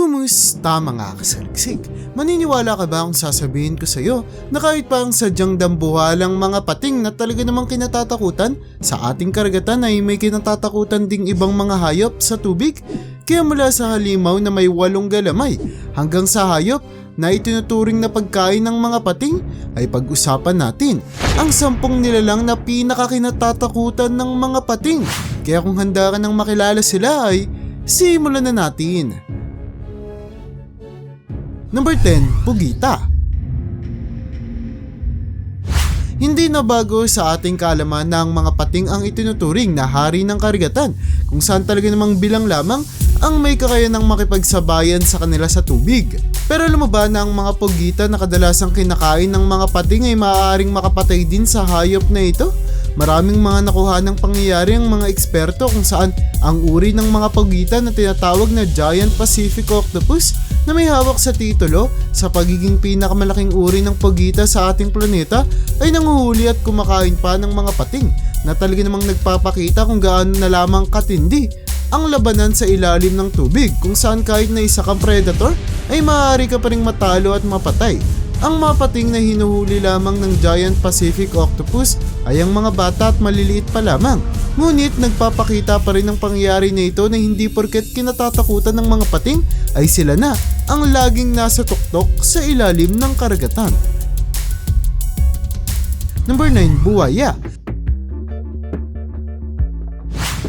Kumusta mga kasaliksik? Maniniwala ka ba kung sasabihin ko sa'yo na kahit pa ang sadyang dambuhalang mga pating na talaga namang kinatatakutan, sa ating karagatan ay may kinatatakutan ding ibang mga hayop sa tubig? Kaya mula sa halimaw na may walong galamay hanggang sa hayop na itinuturing na pagkain ng mga pating ay pag-usapan natin ang sampung nilalang na pinakakinatatakutan ng mga pating. Kaya kung handa ka nang makilala sila ay simulan na natin. Number 10, Pugita. Hindi na bago sa ating kaalaman na ang mga pating ang itinuturing na hari ng karigatan kung saan talaga namang bilang lamang ang may kakayanang makipagsabayan sa kanila sa tubig. Pero alam mo ba na ang mga pugita na kadalasang kinakain ng mga pating ay maaaring makapatay din sa hayop na ito? Maraming mga nakuha ng pangyayari ang mga eksperto kung saan ang uri ng mga pugita na tinatawag na Giant Pacific Octopus na may hawak sa titulo sa pagiging pinakamalaking uri ng pugita sa ating planeta ay nanguhuli at kumakain pa ng mga pating na talaga namang nagpapakita kung gaano na lamang katindi ang labanan sa ilalim ng tubig kung saan kahit na isa kang predator ay maaari ka pa ring matalo at mapatay. Ang mga pating na hinuhuli lamang ng Giant Pacific Octopus ay ang mga bata at maliliit pa lamang. Ngunit nagpapakita pa rin ang pangyayari na ito na hindi porket kinatatakutan ng mga pating ay sila na ang laging nasa tuktok sa ilalim ng karagatan. Number 9, Buwaya.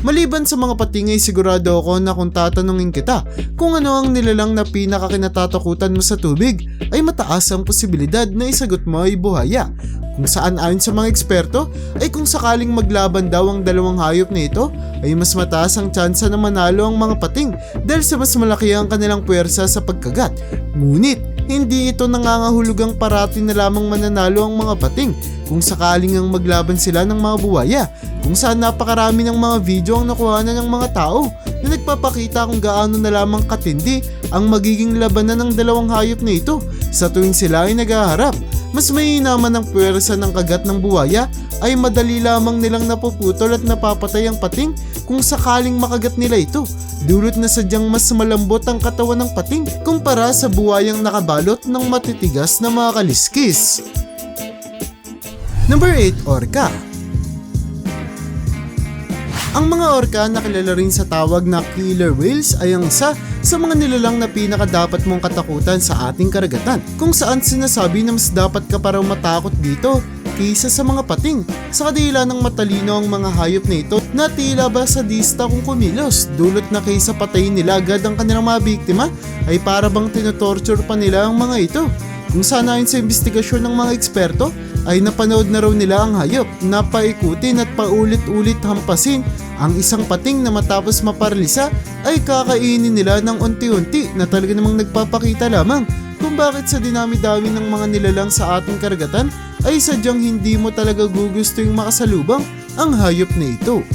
Maliban sa mga patingay sigurado ako na kung tatanungin kita kung ano ang nilalang na pinakakinatatakutan mo sa tubig ay mataas ang posibilidad na isagot mo ay buhaya. Kung saan ayon sa mga eksperto ay kung sakaling maglaban daw ang dalawang hayop na ito ay mas mataas ang tsansa na manalo ang mga pating dahil sa mas malaki ang kanilang puwersa sa pagkagat. Ngunit hindi ito nangangahulugang parati na lamang mananalo ang mga pating kung sakaling ang maglaban sila ng mga buwaya kung saan napakarami ng mga video ang nakuha na ng mga tao na nagpapakita kung gaano na lamang katindi ang magiging labanan ng dalawang hayop na ito sa tuwing sila ay naghaharap. Mas may naman ang puwersa ng kagat ng buwaya ay madali lamang nilang napuputol at napapatay ang pating kung sakaling makagat nila ito. Dulot na sadyang mas malambot ang katawan ng pating kumpara sa buwayang nakabalot ng matitigas na mga kaliskis. Number 8, Orca. Ang mga orca na kilala rin sa tawag na killer whales ay ang isa sa mga nilalang na pinaka dapat mong katakutan sa ating karagatan kung saan sinasabi na mas dapat ka pa raw matakot dito kaysa sa mga pating. Sa kadila ng matalino ang mga hayop na ito na tila ba sadista kung kumilos dulot na kaysa patayin nila agad ang kanilang mga biktima ay para bang tinotorture pa nila ang mga ito. Kung saan ayon sa investigasyon ng mga eksperto ay napanood na raw nila ang hayop na paikutin at paulit-ulit hampasin ang isang pating na matapos maparalisa ay kakainin nila ng unti-unti na talaga namang nagpapakita lamang kung bakit sa dinami-dami ng mga nilalang sa ating karagatan ay sadyang hindi mo talaga gugusto yung makasalubang ang hayop na ito.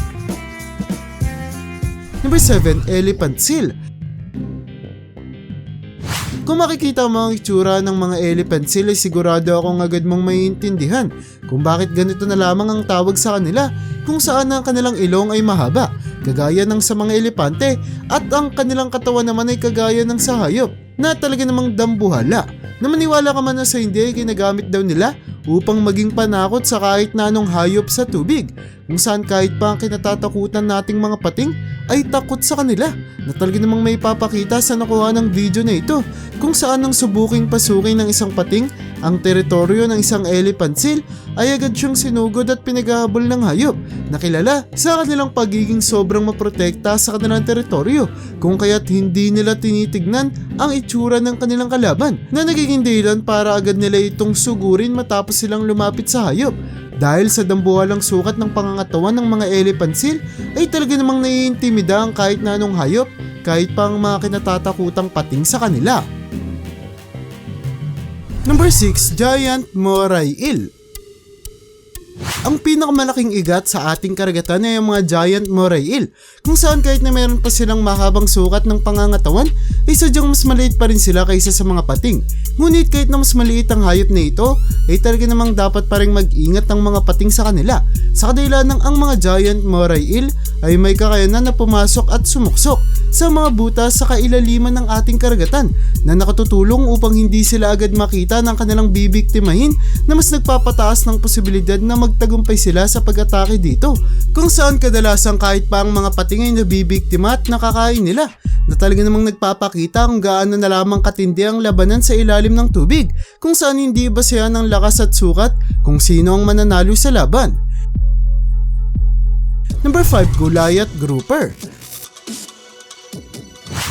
Number 7, Elephant Seal. Kung makikita mo ang itsura ng mga elephant seal ay sigurado akong agad mong maiintindihan kung bakit ganito na lamang ang tawag sa kanila kung saan ang kanilang ilong ay mahaba kagaya ng sa mga elepante at ang kanilang katawan naman ay kagaya ng sa hayop na talaga namang dambuhala na maniwala ka man na sa hindi ay ginagamit daw nila upang maging panakot sa kahit na anong hayop sa tubig kung saan kahit pa ang kinatatakutan nating mga pating ay takot sa kanila na talaga namang may papakita sa nakuha ng video na ito kung saan ang subuking pasukin ng isang pating ang teritoryo ng isang elephant seal ay agad siyang sinugod at pinaghahabol ng hayop na kilala sa kanilang pagiging sobrang maprotekta sa kanilang teritoryo kung kaya't hindi nila tinitignan ang itsura ng kanilang kalaban na nagiging dahilan para agad nila itong sugurin matapos silang lumapit sa hayop dahil sa dambuhalang sukat ng pangangatawan ng mga elephant seal ay talaga namang naiintimida ang kahit na anong hayop kahit pa ang mga kinatatakutang pating sa kanila. Number 6, Giant Moray Eel. Ang pinakamalaking igat sa ating karagatan ay ang mga giant moray eel, kung saan kahit na meron pa silang mahabang sukat ng pangangatawan, ay sadyang mas maliit pa rin sila kaysa sa mga pating. Ngunit kahit na mas maliit ang hayop na ito, ay talaga namang dapat pa rin mag-ingat ang mga pating sa kanila. Sa kadila ng ang mga giant moray eel ay may kakayanan na pumasok at sumuksok sa mga butas sa kailaliman ng ating karagatan na nakatutulong upang hindi sila agad makita ng kanilang bibiktimahin na mas nagpapataas ng posibilidad na magtagumpay sila sa pag-atake dito kung saan kadalasan kahit pa ang mga pating ay nabibiktima at nakakain nila na talaga namang nagpapakita kung gaano na lamang katindi ang labanan sa ilalim ng tubig kung saan hindi basehan ng lakas at sukat kung sino ang mananalo sa laban. Number 5, Goliath Grouper.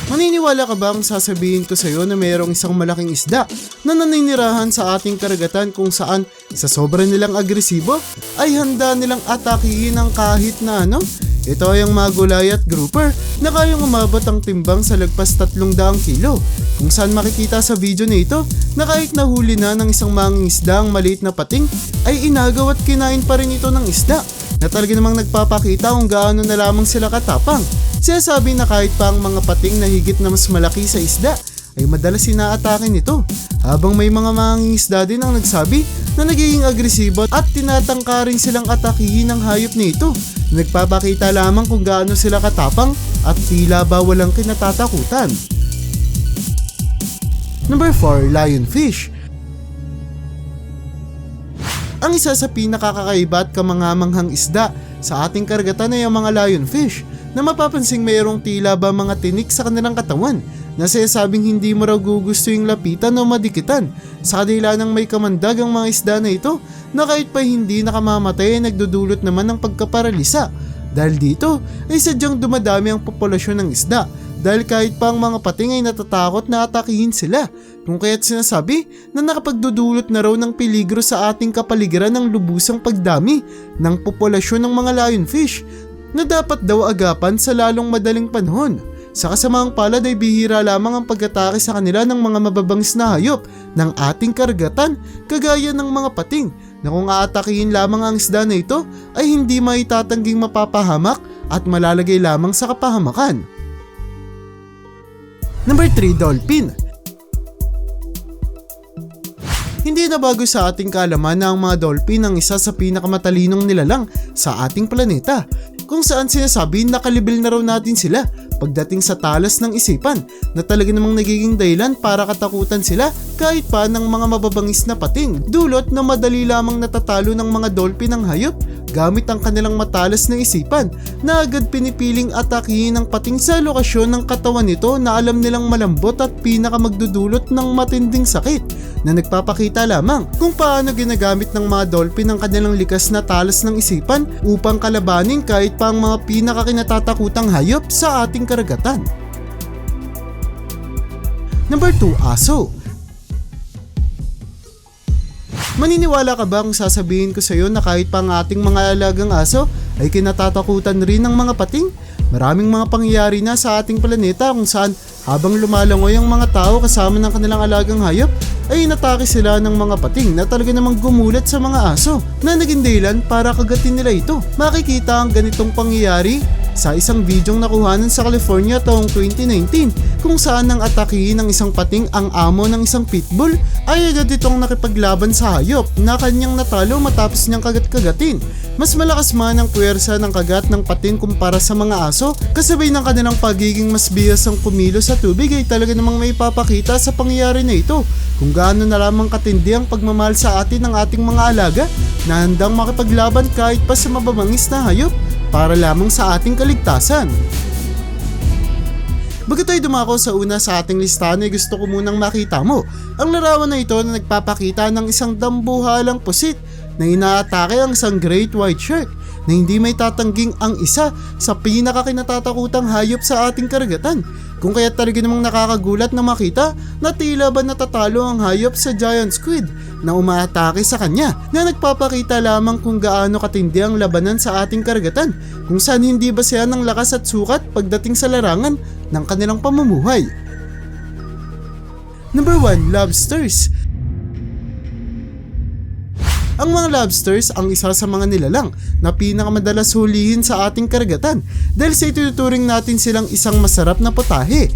Maniniwala ka ba kung sasabihin ko sa iyo na mayroong isang malaking isda na naninirahan sa ating karagatan kung saan sa sobrang nilang agresibo ay handa nilang atakihin ang kahit na ano? Ito ay ang mga Goliath grouper na kayang umabot ang timbang sa lagpas 300 kilo kung saan makikita sa video na ito na kahit nahuli na ng isang manging isda ang maliit na pating ay inagaw at kinain pa rin ito ng isda na talaga namang nagpapakita kung gaano na lamang sila katapang. Sinasabi na kahit pa ang mga pating na higit na mas malaki sa isda ay madalas inaatake nito. Habang may mga mangingisda din ang nagsabi na nagiging agresibo at tinatangka rin silang atakihin ng hayop na ito. Nagpapakita lamang kung gaano sila katapang at tila ba walang kinatatakutan. Number 4, Lionfish. Ang isa sa pinakakakaiba at kamangamanghang isda sa ating karagatan ay ang mga lionfish na mapapansing mayroong tila ba mga tinik sa kanilang katawan na sinasabing hindi mo raw gugusto yung lapitan o madikitan sa kadila ng may kamandag ang mga isda na ito na kahit pa hindi nakamamatay ay nagdudulot naman ng pagkaparalisa. Dahil dito ay sadyang dumadami ang populasyon ng isda dahil kahit pa ang mga pating ay natatakot na atakihin sila kung kaya't sinasabi na nakapagdudulot na raw ng peligro sa ating kapaligiran ng lubusang pagdami ng populasyon ng mga lionfish na dapat daw agapan sa lalong madaling panahon. Sa kasamaang palad ay bihira lamang ang pag-atake sa kanila ng mga mababangis na hayop ng ating karagatan kagaya ng mga pating na kung aatakihin lamang ang isda na ito ay hindi maitatangging mapapahamak at malalagay lamang sa kapahamakan. Number 3, Dolphin. Hindi na bago sa ating kaalaman na ang mga dolphin ang isa sa pinakamatalinong nilalang sa ating planeta kung saan sinasabi nakalibil na raw natin sila pagdating sa talas ng isipan na talaga namang nagiging dahilan para katakutan sila kahit pa ng mga mababangis na pating dulot na madali lamang natatalo ng mga dolphin ng hayop gamit ang kanilang matalas na isipan na agad pinipiling atakihin ng pating sa lokasyon ng katawan nito na alam nilang malambot at pinaka magdudulot ng matinding sakit na nagpapakita lamang kung paano ginagamit ng mga dolphin ang kanilang likas na talas ng isipan upang kalabanin kahit pa ang mga pinakakinatatakutang hayop sa ating karagatan. Number 2, aso. Maniniwala ka ba kung sasabihin ko sa iyo na kahit pa ang ating mga alagang aso ay kinatatakutan rin ng mga pating? Maraming mga pangyayari na sa ating planeta kung saan habang lumalangoy ang mga tao kasama ng kanilang alagang hayop ay inatake sila ng mga pating na talaga namang gumulat sa mga aso na naging dahilan para kagatin nila ito. Makikita ang ganitong pangyayari sa isang bidyong nakuhanan sa California taong 2019 kung saan nang atakihin ng isang pating ang amo ng isang pitbull ay agad itong nakipaglaban sa hayop na kanyang natalo matapos niyang kagat-kagatin. Mas malakas man ang puwersa ng kagat ng pating kumpara sa mga aso kasabay ng kanilang pagiging mas bihas ang kumilo sa tubig ay talaga namang may papakita sa pangyayari na ito kung gaano na lamang katindi ang pagmamahal sa atin ng ating mga alaga na handang makipaglaban kahit pa sa mababangis na hayop para lamang sa ating kaligtasan. Bago tayo dumako sa una sa ating listahan ay gusto ko munang makita mo ang larawan na ito na nagpapakita ng isang dambuhalang pusit na inaatake ang isang great white shark na hindi may tatangging ang isa sa pinakakinatatakutang hayop sa ating karagatan. Kung kaya talaga namang nakakagulat na makita na tila ba natatalo ang hayop sa giant squid na umaatake sa kanya na nagpapakita lamang kung gaano katindi ang labanan sa ating karagatan kung saan hindi basehan ng lakas at sukat pagdating sa larangan ng kanilang pamumuhay. Number 1, lobsters. Ang mga lobsters ang isa sa mga nilalang na pinakamadalas hulihin sa ating karagatan dahil sa ituturing natin silang isang masarap na potahe.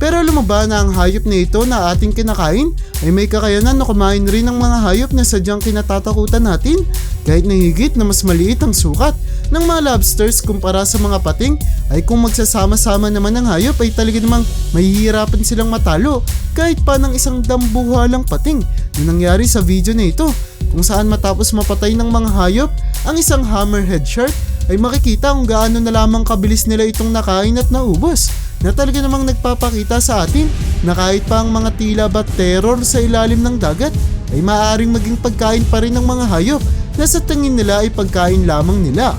Pero alam mo ba na ang hayop na ito na ating kinakain ay may kakayanan na kumain rin ng mga hayop na sadyang kinatatakutan natin kahit na higit na mas maliit ang sukat ng mga lobsters kumpara sa mga pating ay kung magsasama-sama naman ng hayop ay talaga namang mahihirapan silang matalo kahit pa ng isang dambuhalang pating na nangyari sa video na ito kung saan matapos mapatay ng mga hayop ang isang hammerhead shark ay makikita kung gaano na lamang kabilis nila itong nakain at naubos na talaga namang nagpapakita sa atin na kahit pa ang mga tila ba terror sa ilalim ng dagat ay maaaring maging pagkain pa rin ng mga hayop na sa tingin nila ay pagkain lamang nila.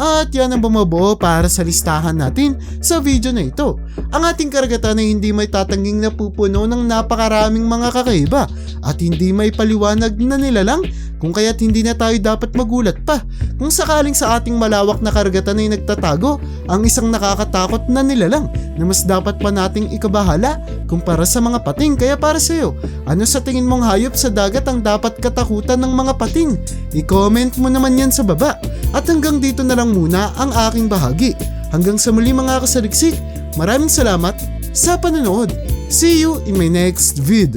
At yan ang bumubuo para sa listahan natin sa video na ito. Ang ating karagatan ay hindi may tatangging napupuno ng napakaraming mga kakaiba at hindi may paliwanag na nilalang kung kaya't hindi na tayo dapat magulat pa kung sakaling sa ating malawak na karagatan ay nagtatago ang isang nakakatakot na nilalang na mas dapat pa nating ikabahala kumpara sa mga pating. Kaya para sa iyo ano sa tingin mong hayop sa dagat ang dapat katakutan ng mga pating? I-comment mo naman yan sa baba. At hanggang dito na lang muna ang aking bahagi. Hanggang sa muli mga kasaliksik maraming salamat sa panonood. See you in my next vid